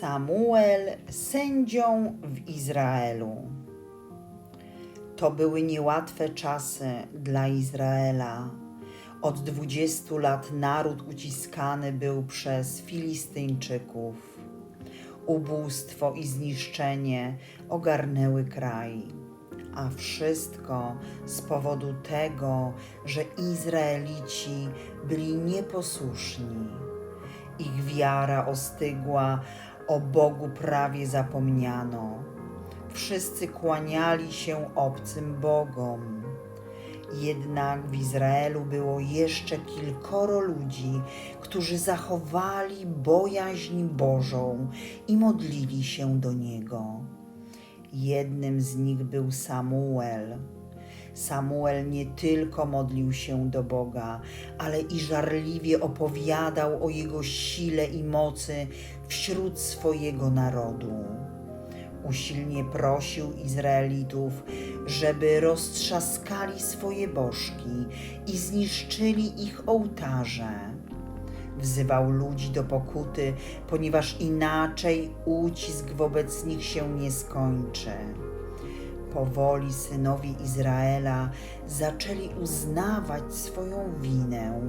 Samuel sędzią w Izraelu. To były niełatwe czasy dla Izraela. Od dwudziestu lat naród uciskany był przez Filistyńczyków. Ubóstwo i zniszczenie ogarnęły kraj, a wszystko z powodu tego, że Izraelici byli nieposłuszni. Ich wiara ostygła, o Bogu prawie zapomniano. Wszyscy kłaniali się obcym bogom. Jednak w Izraelu było jeszcze kilkoro ludzi, którzy zachowali bojaźń Bożą i modlili się do Niego. Jednym z nich był Samuel. Samuel nie tylko modlił się do Boga, ale i żarliwie opowiadał o Jego sile i mocy wśród swojego narodu. Usilnie prosił Izraelitów, żeby roztrzaskali swoje bożki i zniszczyli ich ołtarze. Wzywał ludzi do pokuty, ponieważ inaczej ucisk wobec nich się nie skończy. Powoli synowie Izraela zaczęli uznawać swoją winę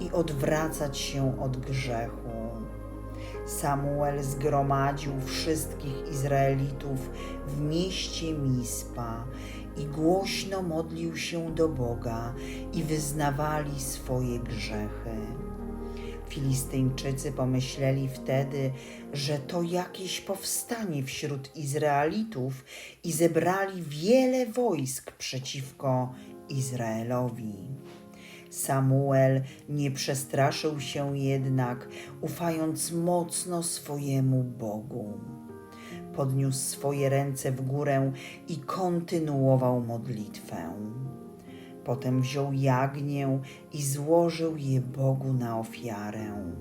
i odwracać się od grzechu. Samuel zgromadził wszystkich Izraelitów w mieście Mispa i głośno modlił się do Boga i wyznawali swoje grzechy. Filistyńczycy pomyśleli wtedy, że to jakieś powstanie wśród Izraelitów i zebrali wiele wojsk przeciwko Izraelowi. Samuel nie przestraszył się jednak, ufając mocno swojemu Bogu. Podniósł swoje ręce w górę i kontynuował modlitwę. Potem wziął jagnię i złożył je Bogu na ofiarę.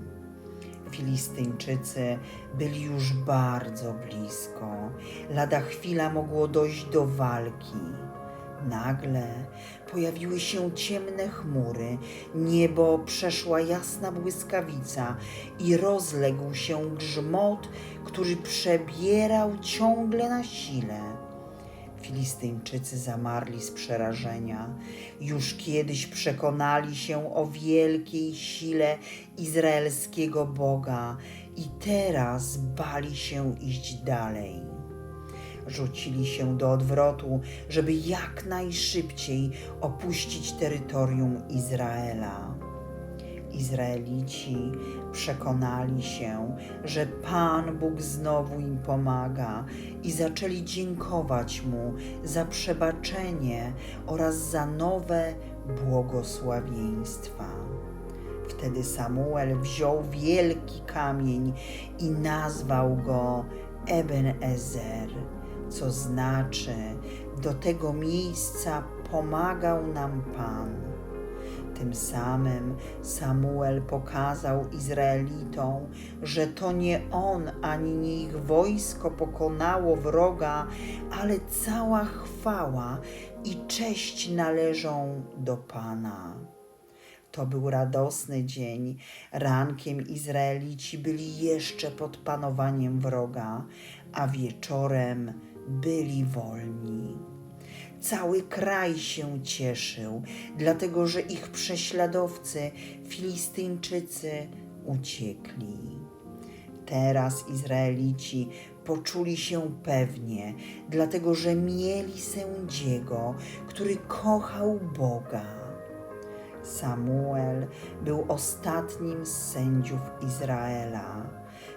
Filistyńczycy byli już bardzo blisko. Lada chwila mogło dojść do walki. Nagle pojawiły się ciemne chmury, niebo przeszła jasna błyskawica i rozległ się grzmot, który przebierał ciągle na sile. Filistyńczycy zamarli z przerażenia. Już kiedyś przekonali się o wielkiej sile izraelskiego Boga i teraz bali się iść dalej. Rzucili się do odwrotu, żeby jak najszybciej opuścić terytorium Izraela. Izraelici przekonali się, że Pan Bóg znowu im pomaga i zaczęli dziękować Mu za przebaczenie oraz za nowe błogosławieństwa. Wtedy Samuel wziął wielki kamień i nazwał go Eben-Ezer, co znaczy do tego miejsca pomagał nam Pan. Tym samym Samuel pokazał Izraelitom, że to nie on ani nie ich wojsko pokonało wroga, ale cała chwała i cześć należą do Pana. To był radosny dzień. Rankiem Izraelici byli jeszcze pod panowaniem wroga, a wieczorem byli wolni. Cały kraj się cieszył, dlatego że ich prześladowcy, Filistyńczycy, uciekli. Teraz Izraelici poczuli się pewnie, dlatego że mieli sędziego, który kochał Boga. Samuel był ostatnim z sędziów Izraela.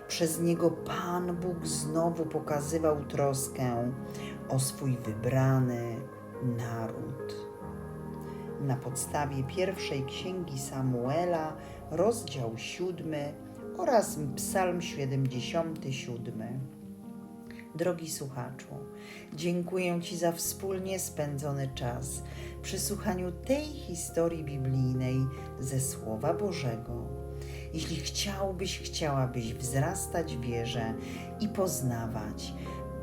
Przez niego Pan Bóg znowu pokazywał troskę o swój wybrany naród. Na podstawie pierwszej księgi Samuela, rozdział siódmy oraz Psalm 77. Drogi słuchaczu, dziękuję Ci za wspólnie spędzony czas przy słuchaniu tej historii biblijnej ze Słowa Bożego. Jeśli chciałbyś, chciałabyś wzrastać w wierze i poznawać